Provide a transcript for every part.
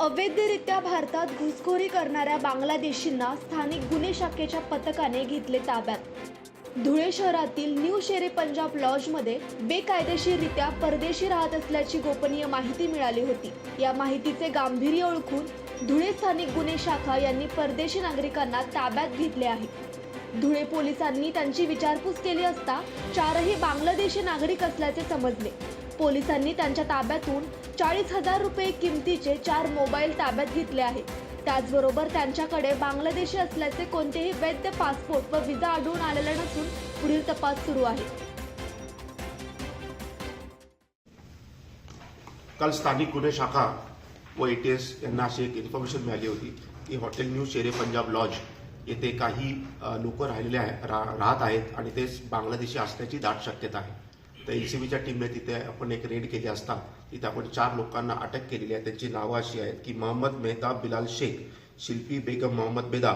अवैधरित्या भारतात घुसखोरी करणाऱ्या बांगलादेशींना स्थानिक गुन्हे शाखेच्या पथकाने घेतले ताब्यात. धुळे शहरातील न्यू शेरे पंजाब लॉजमध्ये बेकायदेशीररित्या परदेशी राहत असल्याची गोपनीय माहिती मिळाली होती. या माहितीचे गांभीर्य ओळखून धुळे स्थानिक गुन्हे शाखा यांनी परदेशी नागरिकांना ताब्यात घेतले आहे. धुळे पोलिसांनी त्यांची विचारपूस केली असता चारही बांगलादेशी नागरिक असल्याचे समजले. पोलिसांनी त्यांच्या ताब्यातून चाळीस हजार रुपये किमतीचे चार मोबाईल ताब्यात घेतले आहेत त्याचबरोबर त्यांच्याकडे बांगलादेशी असल्याचे कोणतेही वैध पासपोर्ट व विजा आढळून आलेला नसून पुढील तपास सुरू आहे. काल स्थानिक गुन्हे शाखा व एटीएस यांना अशी एक इन्फॉर्मेशन मिळाली होती की हॉटेल न्यू शेरे पंजाब लॉज येथे काही लोक राहिलेले आहे राहत आहेत आणि ते बांगलादेशी असण्याची दाट शक्यता आहे. तर बीच्या टीमने तिथे आपण एक रेड केली असता तिथे आपण चार लोकांना अटक केलेली आहे. त्यांची नावं अशी आहेत की मोहम्मद मेहताब बिलाल शेख शिल्पी बेगम मोहम्मद बेदा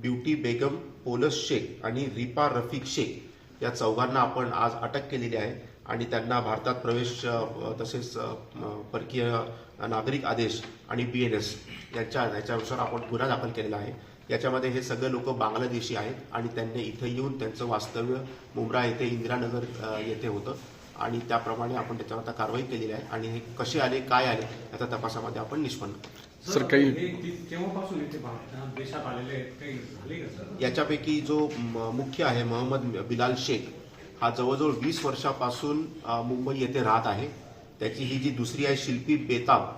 ब्युटी बेगम पोलस शेख आणि रिपा रफिक शेख. या चौघांना आपण आज अटक केलेली आहे आणि त्यांना भारतात प्रवेश तसेच परकीय नागरिक आदेश आणि बी एन एस यांच्या याच्यानुसार आपण गुन्हा दाखल केलेला आहे. याच्यामध्ये हे सगळे लोक बांगलादेशी आहेत आणि त्यांनी इथे येऊन त्यांचं वास्तव्य मुंब्रा येथे इंदिरानगर येथे होतं. आणि त्याप्रमाणे आपण त्याच्यावर आता कारवाई केलेली आहे. आणि हे कसे आले काय आले याचा तपासामध्ये आपण निष्पन्न. सर, काही- कि- केव्हापासून इथे भारत देशात आलेले आहेत काही झाले का सर? याच्यापैकी जो म- मुख्य आहे मोहम्मद बिलाल शेख हा जवळजवळ वीस वर्षापासून मुंबई येथे राहत आहे. त्याची ही जी दुसरी आहे शिल्पी बेताब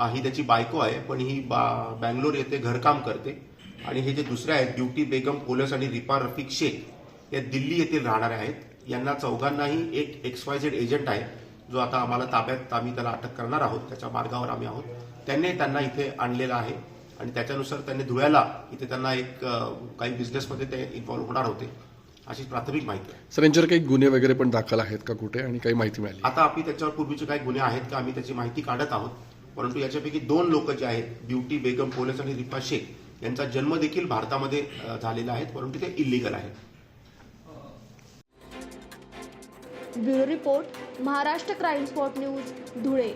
ही त्याची बायको आहे पण ही बा बँगलोर येथे घरकाम करते. आणि हे जे दुसरे आहेत ब्युटी बेगम पोलस आणि रिपा रफिक शेख या दिल्ली येथील राहणारे आहेत. यांना चौघांनाही एक एक्स वाय झेड एजंट आहे जो आता आम्हाला ताब्यात आम्ही त्याला अटक करणार आहोत त्याच्या मार्गावर आम्ही आहोत. त्यांनी त्यांना इथे आणलेलं आहे आणि त्याच्यानुसार त्यांनी धुळ्याला इथे त्यांना एक काही बिझनेसमध्ये ते इन्व्हॉल्व्ह होणार होते अशी प्राथमिक माहिती आहे. सर यांच्यावर काही गुन्हे वगैरे पण दाखल आहेत का कुठे? आणि काही माहिती मिळाली? आता आम्ही त्याच्यावर पूर्वीचे काही गुन्हे आहेत का आम्ही त्याची माहिती काढत आहोत. परंतु याच्यापैकी दोन लोक जे आहेत ब्युटी बेगम पोलस आणि रिपा शेख यांचा जन्म देखील भारतामध्ये झालेला आहे परंतु ते इलिगल आहे. Bureau report Maharashtra crime spot news Dhule.